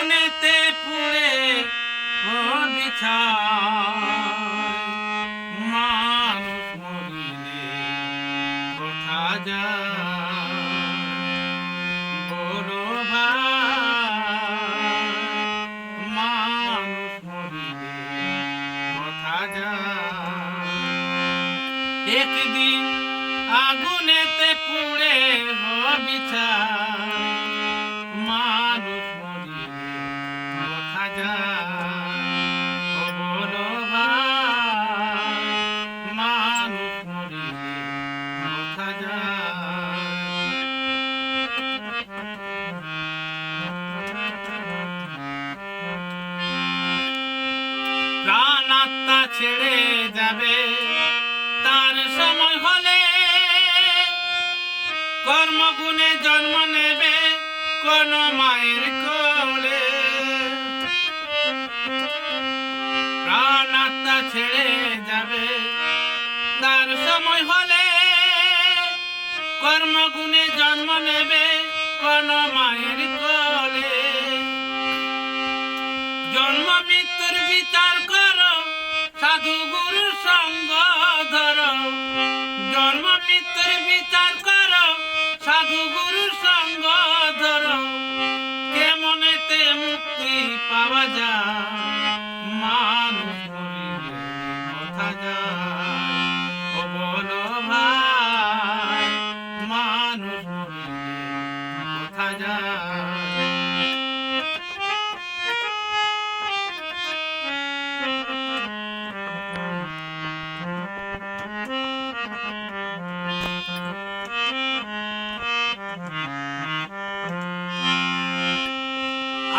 আগুনেতে পুড়ে বিছায় মানুষ মরিলে কোথা যায় বড় মানুষ মরিলে কোথা যায় একদিন আগুনেতে পুড়ে হবি। মানুষ কোথা যায় ও বলো ভাই মানুষ মরিলে কোথা যায় প্রাণ আত্মা ছেড়ে যাবে, তার সময় হলে কর্মগুণে জন্ম নেবে কোন মায়ের কোলে। ছেড়ে যাবে। তার সময় হলে কর্মগুণে জন্ম নেবে কোন মায়ের কোলে। জন্ম, মৃত্যুর বিচার কর সাধু গুরু সঙ্গ ধরো। জন্ম, মৃত্যুর বিচার কথা যায়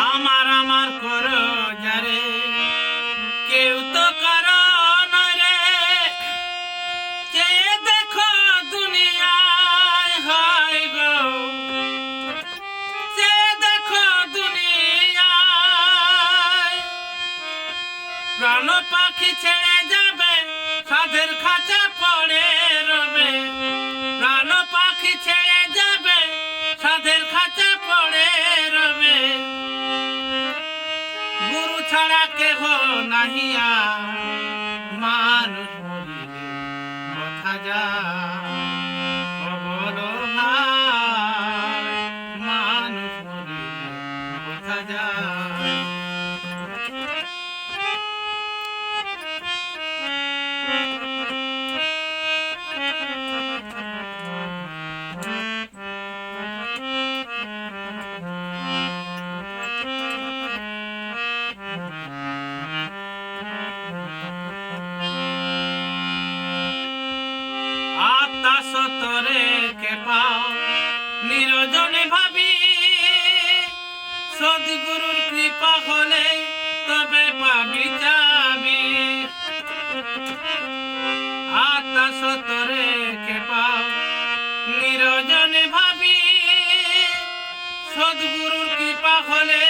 আমার আমার করো যারে প্রাণ পাখি ছেড়ে যাবে সাধের খাঁচা পড়ে রবে। প্রাণ পাখি ছেড়ে যাবে সাধের খাঁচা পড়ে রবে। গুরু ছাড়া কেহ নাহিয়া মরিলে কথা যায়। সতরে পাও? নিরজনে ভাবি, সদ্গুরুর কৃপা হলে তবে পাবি যাবি। আত্মা সতরে কে পাও? নিরজনে ভাবি, সদ্গুরুর কৃপা হলে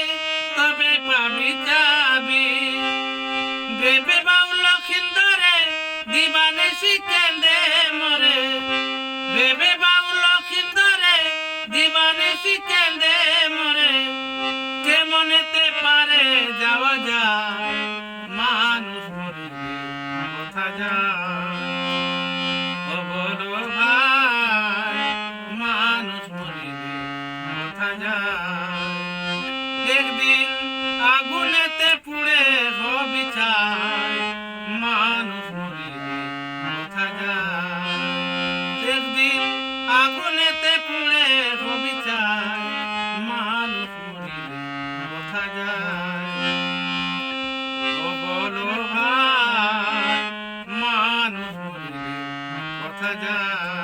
তবে পাবি যাবি। দেবে जा